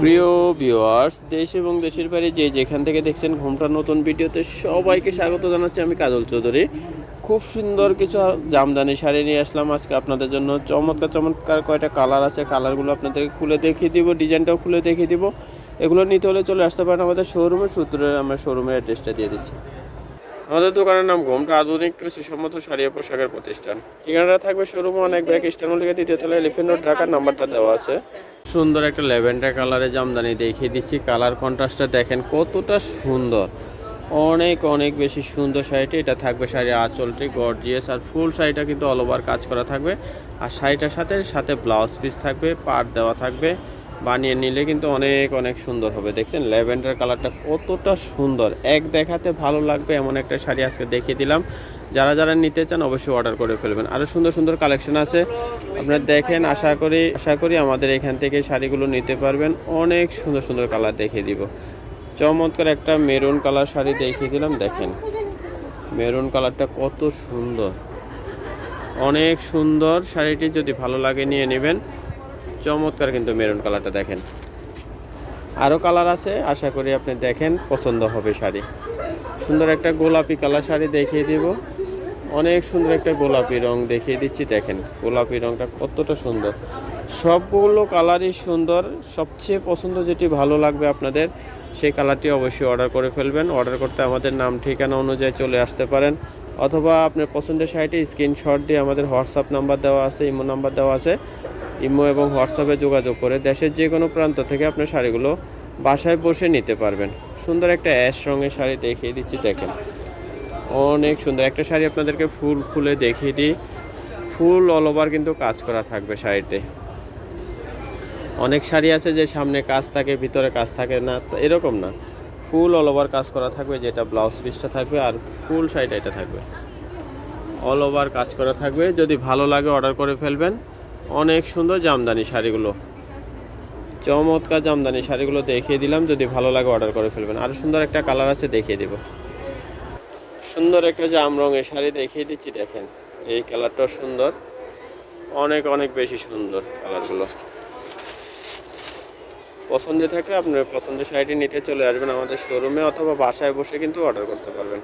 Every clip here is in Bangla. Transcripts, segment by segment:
প্রিয় ভিউয়ার্স দেশ এবং দেশের বাইরে যে যেখান থেকে দেখছেন ঘুমটা নতুন ভিডিওতে সবাইকে স্বাগত জানাচ্ছি আমি কাজল চৌধুরী। খুব সুন্দর কিছু জামদানি শাড়ি নিয়ে আসলাম আজকে আপনাদের জন্য। চমৎকার চমৎকার কয়টা কালার আছে কালারগুলো আপনাদেরকে খুলে দেখিয়ে দিব ডিজাইনটাও খুলে দেখিয়ে দিব। এগুলো নিতে হলে চলে আসতে পারেন আমাদের শোরুমে সূত্রে, আমরা শোরুমের অ্যাড্রেসটা দিয়ে দিচ্ছি। আমাদের দোকানের নাম ঘোমটা আধুনিক কৃষিসম্মত শাড়ি ও পোশাকের প্রতিষ্ঠান। ঠিকানাটা থাকবে শোরুম অনেক ব্যাগ স্টানলিকে দ্বিতীয় তলায় এলিফেন্ট রোড, ঢাকার নাম্বারটা দেওয়া আছে। সুন্দর একটা ল্যাভেন্ডার কালারের জামদানি দেখিয়ে দিচ্ছি। কালার কন্ট্রাস্টটা দেখেন কতটা সুন্দর। অনেক অনেক বেশি সুন্দর শাড়িটি। এটা থাকবে শাড়ি আঁচলটি গর্জিয়াস আর ফুল শাড়িটা কিন্তু অল ওভার কাজ করা থাকবে। আর শাড়িটার সাথে সাথে ব্লাউজ পিস থাকবে পার দেওয়া থাকবে। বানিয়ে নিলে কিন্তু অনেক অনেক সুন্দর হবে। দেখছেন, ল্যাভেন্ডার কালারটা কতটা সুন্দর। এক দেখাতে ভালো লাগবে এমন একটা শাড়ি আজকে দেখিয়ে দিলাম। যারা যারা নিতে চান অবশ্যই অর্ডার করে ফেলবেন। আরও সুন্দর সুন্দর কালেকশন আছে। আপনারা দেখেন, আশা করি আশা করি আমাদের এখান থেকে শাড়িগুলো নিতে পারবেন। অনেক সুন্দর সুন্দর কালার দেখিয়ে দিব। চমৎকার একটা মেরুন কালার শাড়ি দেখিয়ে দিলাম, দেখেন। মেরুন কালারটা কত সুন্দর। অনেক সুন্দর শাড়িটি যদি ভালো লাগে নিয়ে নেবেন। চমৎকার কিন্তু মেরুন কালারটা দেখেন। আরও কালার আছে, আশা করি আপনি দেখেন, পছন্দ হবে শাড়ি। সুন্দর একটা গোলাপি কালার শাড়ি দেখিয়ে দিব। অনেক সুন্দর একটা গোলাপি রং দেখিয়ে দিচ্ছি, দেখেন, গোলাপি রংটা কতটা সুন্দর। সবগুলো কালারই সুন্দর, সবচেয়ে পছন্দ যেটি ভালো লাগবে আপনাদের, সেই কালারটি অবশ্যই অর্ডার করে ফেলবেন। অর্ডার করতে আমাদের নাম, ঠিকানা অনুযায়ী চলে আসতে পারেন। অথবা আপনার পছন্দের শাড়িটি স্ক্রিনশট দিয়ে আমাদের হোয়াটসঅ্যাপ নাম্বার দেওয়া আছে ইমো নাম্বার দেওয়া আছে। ইমো এবং হোয়াটসঅ্যাপে যোগাযোগ করে দেশের যে কোনো প্রান্ত থেকে আপনার শাড়িগুলো বাসায় বসে নিতে পারবেন। সুন্দর একটা অ্যাশ রঙের শাড়ি দেখিয়ে দিচ্ছি, দেখেন। অনেক সুন্দর একটা শাড়ি আপনাদেরকে ফুল খুলে দেখিয়ে দিই। ফুল অল ওভার কিন্তু কাজ করা থাকবে শাড়িতে। অনেক শাড়ি আছে যে সামনে কাজ থাকে, ভিতরে কাজ থাকে না এরকম না। ফুল অল ওভার কাজ করা থাকবে, যেটা ব্লাউজ পিসটা থাকবে আর ফুল শাড়িটা এটা থাকবে। অল ওভার কাজ করা থাকবে। যদি ভালো লাগে অর্ডার করে ফেলবেন। অনেক সুন্দর জামদানি শাড়িগুলো। চমৎকার জামদানি শাড়িগুলো দেখিয়ে দিলাম, যদি ভালো লাগে অর্ডার করে ফেলবেন। আরও সুন্দর একটা কালার আছে, দেখিয়ে দিব। সুন্দর একটা জাম রঙের শাড়ি দেখিয়ে দিচ্ছি, দেখেন। এই কালারটাও সুন্দর। অনেক অনেক বেশি সুন্দর কালারগুলো। পছন্দের থাকলে আপনার পছন্দের শাড়িটি নিতে চলে আসবেন আমাদের শোরুমে অথবা বাসায় বসে কিন্তু অর্ডার করতে পারবেন।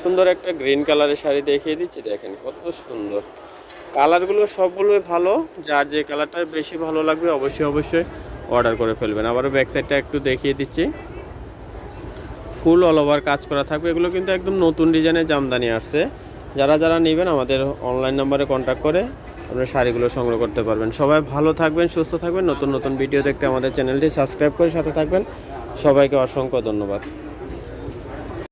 সুন্দর একটা গ্রিন কালারের শাড়ি দেখিয়ে দিচ্ছি, দেখেন কত সুন্দর। কালারগুলো সবগুলোই ভালো। যার যে কালারটা বেশি ভালো লাগবে অবশ্যই অবশ্যই অর্ডার করে ফেলবেন। আবারও ব্যাক সাইডটা একটু দেখিয়ে দিচ্ছি। ফুল অল ওভার কাজ করা থাকবে। এগুলো কিন্তু একদম নতুন ডিজাইনের জামদানি আসছে। যারা যারা নেবেন, আমাদের অনলাইন নাম্বারে কন্ট্যাক্ট করে আপনার শাড়িগুলো সংগ্রহ করতে পারবেন। সবাই ভালো থাকবেন, সুস্থ থাকবেন। নতুন নতুন ভিডিও দেখতে আমাদের চ্যানেলটি সাবস্ক্রাইব করে সাথে থাকবেন। সবাইকে অসংখ্য ধন্যবাদ।